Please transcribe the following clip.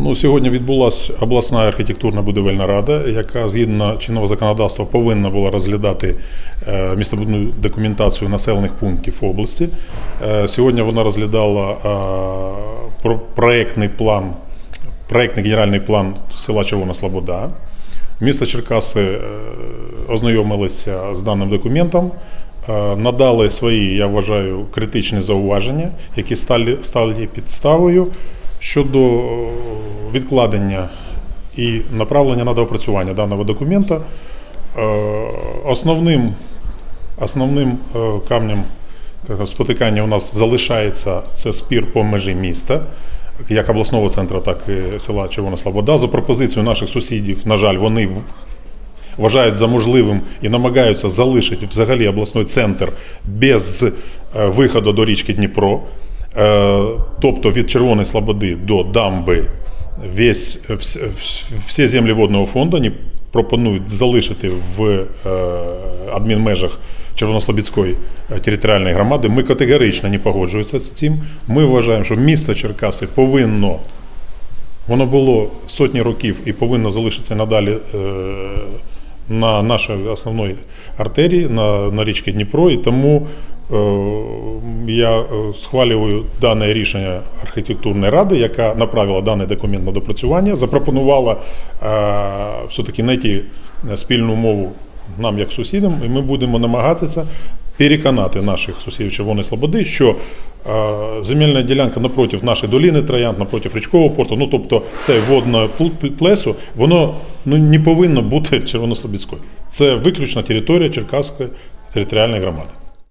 Ну, сьогодні відбулася обласна архітектурна будівельна рада, яка згідно чинного законодавства повинна була розглядати е, містобудівну документацію населених пунктів області. Е, Сьогодні вона розглядала е, про- проектний план, проектний генеральний план села Червона Слобода. Місто Черкаси ознайомилися з даним документом, надали свої, я вважаю, критичні зауваження, які стали підставою щодо е, відкладення і направлення на доопрацювання даного документа. Е, Основним, основним е, камнем спотикання у нас залишається це спір по межі міста, як обласного центру, так і села Червона Слобода. За пропозицією наших сусідів, на жаль, вони вважають за можливим і намагаються залишити взагалі обласний центр без виходу до річки Дніпро. Е, Тобто від Червоної Слободи до дамби весь, вс- вс- всі землі водного фонду пропонують залишити в е, адмінмежах Червонослобідської е, територіальної громади. Ми категорично не погоджуємося з цим. Ми вважаємо, що місто Черкаси повинно Воно було сотні років і повинно залишитися надалі на нашій основній артерії, на, на річці Дніпро. І тому я е, схвалюю дане рішення архітектурної ради, яка направила даний документ на допрацювання, запропонувала е, все-таки знайти спільну мову нам як сусідам, і ми будемо намагатися переконати наших сусідів Червоної Слободи, що е, земельна ділянка напроти нашої доліни Троянд, напроти річкового порту, ну тобто це водне пл- плесо, воно ну, не повинно бути Червонослобідською. Це виключна територія Черкаської територіальної громади.